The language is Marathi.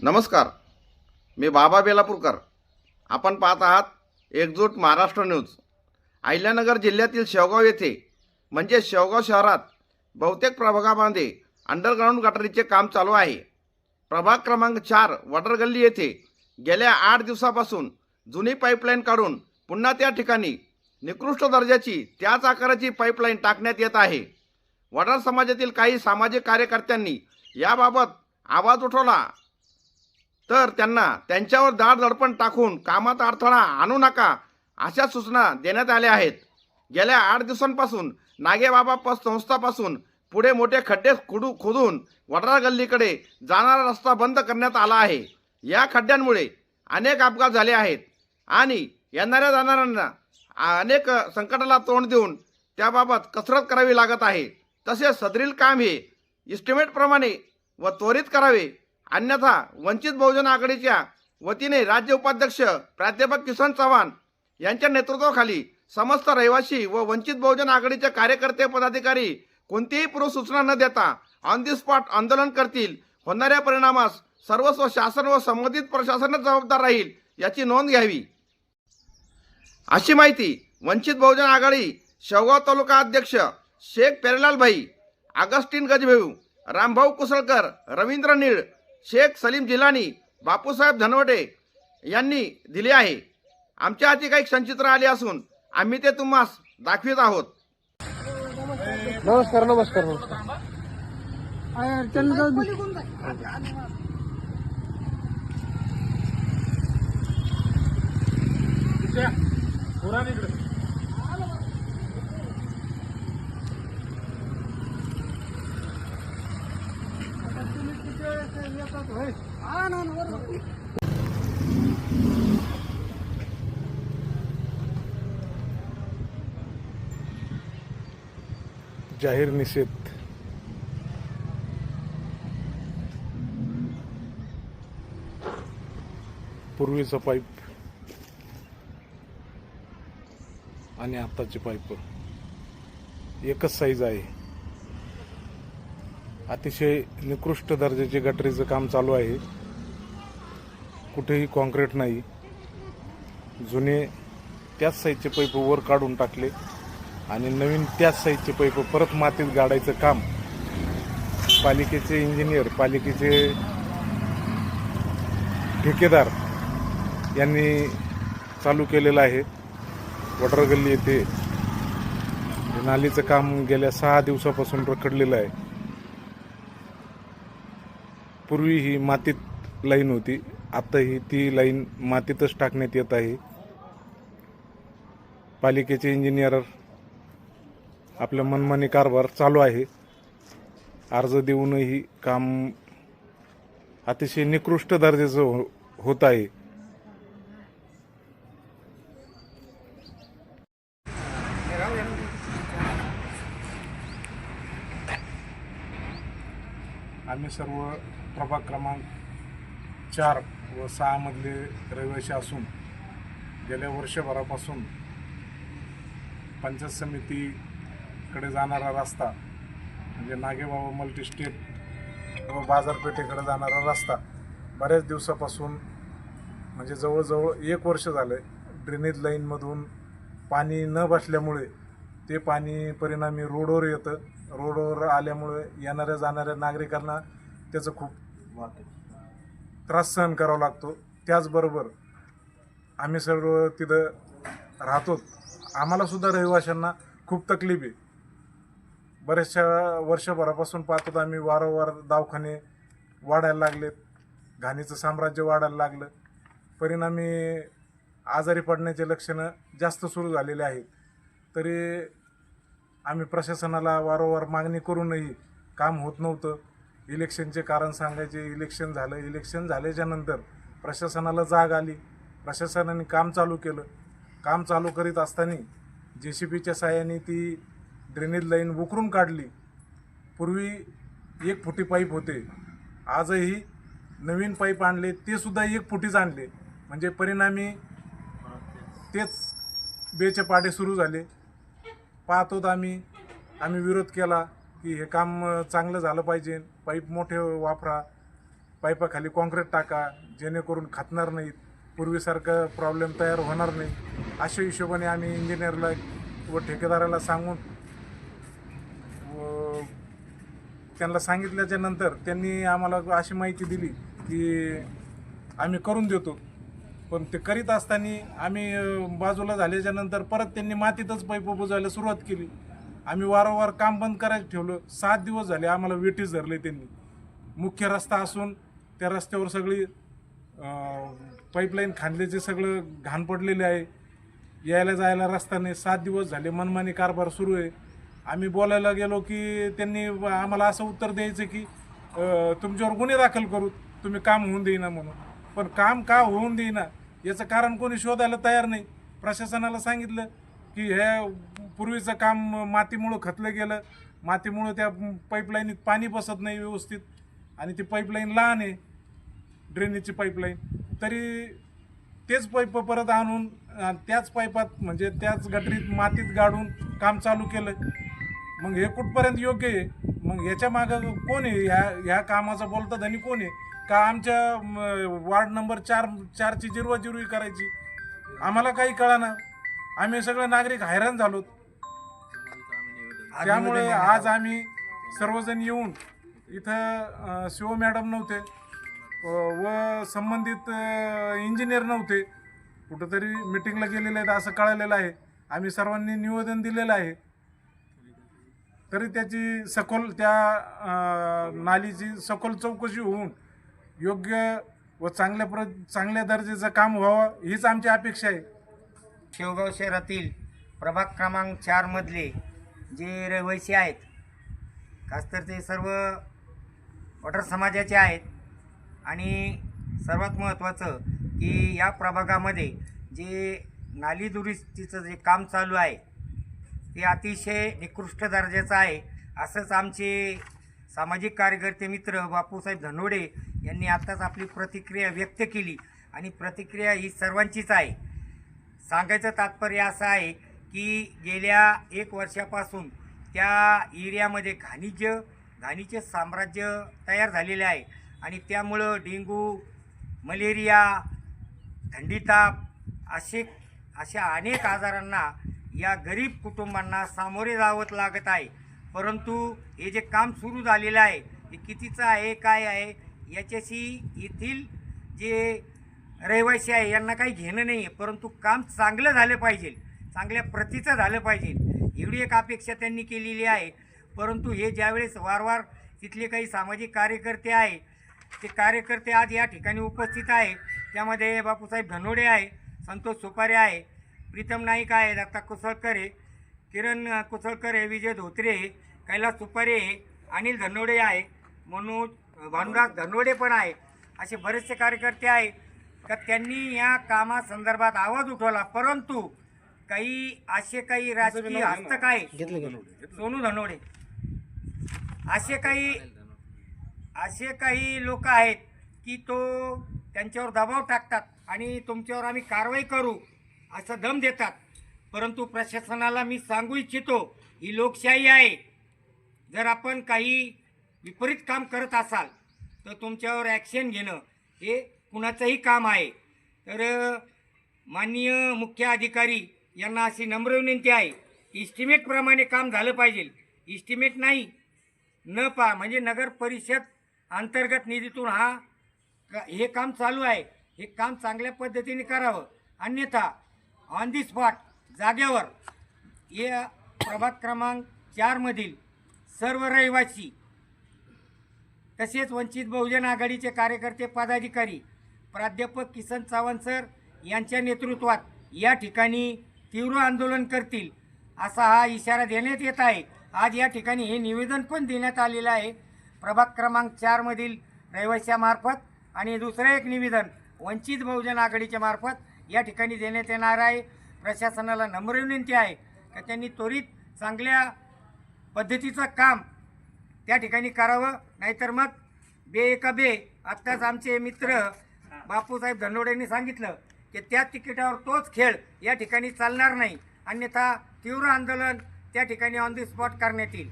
नमस्कार. मी बाबा बेलापूरकर. आपण पाहत आहात एकजूट महाराष्ट्र न्यूज. अहिल्यानगर जिल्ह्यातील शेवगाव येथे म्हणजे शेवगाव शहरात बहुतेक प्रभागामध्ये अंडरग्राऊंड गटारीचे काम चालू आहे. प्रभाग क्रमांक चार वडर गल्ली येथे गेल्या आठ दिवसापासून जुनी पाईपलाईन काढून पुन्हा त्या ठिकाणी निकृष्ट दर्जाची त्याच आकाराची पाईपलाईन टाकण्यात येत आहे. वडार समाजातील काही सामाजिक कार्यकर्त्यांनी याबाबत आवाज उठवला. तर त्यांना त्यांच्यावर दाड दडपण टाकून कामात अडथळा आणू नका अशा सूचना देण्यात आल्या आहेत. गेल्या आठ दिवसांपासून नागेबाबा पस संस्थापासून पुढे मोठे खड्डे खुडू खोदून वडरा गल्लीकडे जाणारा रस्ता बंद करण्यात आला आहे. या खड्ड्यांमुळे अनेक अपघात झाले आहेत आणि येणाऱ्या जाणाऱ्यांना अनेक संकटाला तोंड देऊन त्याबाबत कसरत करावी लागत आहे. तसेच सदरील काम हे इस्टिमेटप्रमाणे व त्वरित करावे अन्यथा वंचित बहुजन आघाडीच्या वतीने राज्य उपाध्यक्ष प्राध्यापक किसन चव्हाण यांच्या नेतृत्वाखाली समस्त रहिवासी व वंचित बहुजन आघाडीचे कार्यकर्ते पदाधिकारी कोणतीही पूर्वसूचना न देता ऑन दी स्पॉट आंदोलन करतील. होणाऱ्या परिणामास सर्वस्व शासन व संबंधित प्रशासनच जबाबदार राहील याची नोंद घ्यावी. अशी माहिती वंचित बहुजन आघाडी शेवगाव तालुका अध्यक्ष शेख पेरलाल भाई अगस्टिन गजभेऊ रामभाऊ कुसळकर रवींद्र नीळ शेख सलीम जिलानी बापूसाहेब धनवटे यांनी दिली आहे. आमच्या हाती काही क्षणचित्र आले असून आम्ही ते तुम्हास दाखवित आहोत. नमस्कार नमस्कार नमस्कार. जाहीर निषेध. पूर्वीचा पाईप आणि आत्ताची पाईप. एकच साईज आहे. अतिशय निकृष्ट दर्जाचे गटरीचं काम चालू आहे. कुठेही कॉन्क्रीट नाही. जुने त्याच साईजचे पैप वर काढून टाकले आणि नवीन त्याच साईजचे पैप परत मातीत गाडायचं काम पालिकेचे इंजिनियर पालिकेचे ठेकेदार यांनी चालू केलेलं आहे. वडरगल्ली येथे नालीचं काम गेल्या सहा दिवसापासून रखडलेलं आहे. पूर्वी ही मातीत लाईन होती. आता ही ती लाईन मातीतच टाकण्यात येत आहे. पालिकेचे इंजिनियर आपलं मनमानी कारभार चालू आहे. अर्ज देऊनही काम अतिशय निकृष्ट दर्जाचं हो होत आहे. आम्ही सर्व प्रभाग क्रमांक चार व सहामधले रहिवासी असून गेल्या वर्षभरापासून पंचायत समितीकडे जाणारा रस्ता म्हणजे नागेबाबा मल्टी स्टेट व बाजारपेठेकडे जाणारा रस्ता बऱ्याच दिवसापासून म्हणजे जवळजवळ एक वर्ष झालं आहे ड्रेनेज लाईनमधून पाणी न बसल्यामुळे ते पाणी परिणामी रोडवर येतं. रोडवर आल्यामुळे येणाऱ्या जाणाऱ्या नागरिकांना त्याचं खूप त्रास सहन करावा लागतो. त्याचबरोबर आम्ही सर्व तिथं राहतो. आम्हालासुद्धा रहिवाशांना खूप तकलीफ आहे. बऱ्याचशा वर्षभरापासून पाहतो आम्ही वारंवार दवाखाने वाढायला लागलेत. घाणीचं साम्राज्य वाढायला लागलं. परिणामी आजारी पडण्याचे लक्षणं जास्त सुरू झालेले आहेत. तरी आम्ही प्रशासनाला वारंवार मागणी करूनही काम होत नव्हतं. इलेक्शनचे कारण सांगायचे इलेक्शन झालं इलेक्शन झाल्याच्यानंतर प्रशासनाला जाग आली. प्रशासनाने काम चालू केलं. काम चालू करीत असताना जे सी बीच्या साह्याने ती ड्रेनेज लाईन उकरून काढली. पूर्वी एक फुटी पाईप होते. आजही नवीन पाईप आणले ते सुद्धा एक फुटीच आणले. म्हणजे परिणामी तेच बेचे पाडे सुरू झाले. पाहतोत आम्ही. आम्ही विरोध केला की हे काम चांगलं झालं पाहिजे. पाईप मोठे वापरा. पाईपाखाली कॉन्क्रीट टाका. जेणेकरून खातणार नाहीत. पूर्वीसारखं प्रॉब्लेम तयार होणार नाही. अशा हिशोबाने आम्ही इंजिनियरला व ठेकेदाराला सांगून व त्यांना सांगितल्याच्या नंतर त्यांनी आम्हाला अशी माहिती दिली की आम्ही करून देतो. पण ते करीत असताना आम्ही बाजूला झाल्याच्यानंतर परत त्यांनी मातीतच पैप बुजायला सुरुवात केली. आम्ही वारंवार काम बंद करायचं ठेवलं. सात दिवस झाले आम्हाला वेटीस धरले त्यांनी. मुख्य रस्ता असून त्या रस्त्यावर सगळी पाईपलाईन खांदल्याचे सगळं घाण पडलेले आहे. यायला जायला रस्ता नाही. सात दिवस झाले मनमानी कारभार सुरू आहे. आम्ही बोलायला गेलो की त्यांनी आम्हाला असं उत्तर द्यायचं की तुमच्यावर गुन्हे दाखल करू. तुम्ही काम होऊन देईना म्हणून. पण काम का होऊन देईना? याचं कारण कोणी शोधायला तयार नाही. प्रशासनाला सांगितलं की हे पूर्वीचं काम मातीमुळं खतलं गेलं. मातीमुळं त्या पाईपलाईनीत पाणी बसत नाही व्यवस्थित. आणि ती पाईपलाईन लहान आहे ड्रेनेजची पाईपलाईन. तरी तेच पाईप परत आणून त्याच पाईपात म्हणजे त्याच गटरीत मातीत गाडून काम चालू केलं. मग हे कुठपर्यंत योग्य आहे? मग ह्याच्या मागं कोण आहे? ह्या ह्या कामाचा बोलता धनी कोण आहे? का आमच्या वार्ड नंबर चार चारची जिरवाजिरवी करायची? आम्हाला काही कळाना. आम्ही सगळे नागरिक हैराण झालो त्यामुळे आज आम्ही सर्वजण येऊन इथं शिव मॅडम नव्हते व संबंधित इंजिनियर नव्हते. कुठंतरी मिटिंगला गेलेले आहेत असं कळालेलं आहे. आम्ही सर्वांनी निवेदन दिलेलं आहे. तरी त्याची सखोल त्या नालीची सखोल चौकशी होऊन योग्य व चांगल्या प्र चांगल्या दर्जाचं काम व्हावं हीच आमची अपेक्षा आहे. शेवगाव शहरातील प्रभाग क्रमांक चारमधले जे रहिवासी आहेत खास तर ते सर्व वॉटर समाजाचे आहेत आणि सर्वात महत्त्वाचं की या प्रभागामध्ये जे नाली दुरुस्तीचं जे काम चालू आहे ते अतिशय निकृष्ट दर्जाचं आहे. असंच आमचे सामाजिक कार्यकर्ते मित्र बापूसाहेब धनोडे यांनी आत्ताच आपली प्रतिक्रिया व्यक्त केली. आणि प्रतिक्रिया ही सर्वांचीच आहे. सांगायचं तात्पर्य असं आहे की गेल्या एक वर्षापासून त्या एरियामध्ये घाणीचं घाणीचे साम्राज्य तयार झालेले आहे. आणि त्यामुळं डेंगू मलेरिया थंडीताप असे अशा अनेक आजारांना या गरीब कुटुंबांना सामोरे जावत लागत आहे. परंतु हे जे काम सुरू झालेलं आहे हे कितीचं आहे काय आहे याच्याशी येथील जे रहिवासी आहे यांना काही घेणं नाही आहे परंतु काम चांगलं झालं पाहिजे चांगल्या प्रतीचं झालं पाहिजे एवढी एक अपेक्षा त्यांनी केलेली आहे. परंतु हे ज्यावेळेस वारंवार तिथले काही सामाजिक कार्यकर्ते आहे ते कार्यकर्ते आज या ठिकाणी उपस्थित आहे. त्यामध्ये बापूसाहेब धनोडे आहे संतोष सुपारे आहे प्रीतम नाईक आहे दत्ता कुसळकर आहे किरण कुसळकर आहे विजय धोत्रे कैलास सुपारे आहे अनिल धनोडे आहे मनोज भानुराज धनोडे पण आहे. असे बरेचसे कार्यकर्ते आहे का त्यांनी या कामासंदर्भात आवाज उठवला. परंतु काही असे काही राजकीय हस्तक आहे. सोनू धनोडे असे काही असे काही लोक आहेत की तो त्यांच्यावर दबाव टाकतात आणि तुमच्यावर आम्ही कारवाई करू असं दम देतात. परंतु प्रशासनाला मी सांगू इच्छितो ही लोकशाही आहे. जर आपण काही विपरीत काम करत असाल तर तुमच्यावर ॲक्शन घेणं हे कुणाचंही काम आहे. तर माननीय मुख्य अधिकारी यांना अशी नम्र विनंती आहे इस्टिमेटप्रमाणे काम झालं पाहिजे. इस्टिमेट नाही न पा म्हणजे नगर परिषद अंतर्गत निधीतून हा का- हे काम चालू आहे. हे काम चांगल्या पद्धतीने करावं. अन्यथा ऑन दी स्पॉट जाग्यावर या प्रभाग क्रमांक चारमधील सर्व रहिवासी तसेच वंचित बहुजन आघाडीचे कार्यकर्ते पदाधिकारी प्राध्यापक किसन सावंत सर यांच्या नेतृत्वात या ठिकाणी तीव्र आंदोलन करतील असा हा इशारा देण्यात येत आहे. आज या ठिकाणी हे निवेदन पण देण्यात आलेलं आहे. प्रभाग क्रमांक चारमधील रहिवाशामार्फत आणि दुसरं एक निवेदन वंचित बहुजन आघाडीच्या मार्फत या ठिकाणी देण्यात येणार आहे. प्रशासनाला नम्र विनंती आहे का त्यांनी त्वरित चांगल्या पद्धतीचं काम त्या ठिकाणी करावं नाहीतर मग बे एका बे. आत्ताच आमचे मित्र बापूसाहेब धनोडेंनी सांगितलं की त्या तिकिटावर तोच खेळ या ठिकाणी चालणार नाही. अन्यथा तीव्र आंदोलन त्या ठिकाणी ऑन द स्पॉट करण्यात येईल.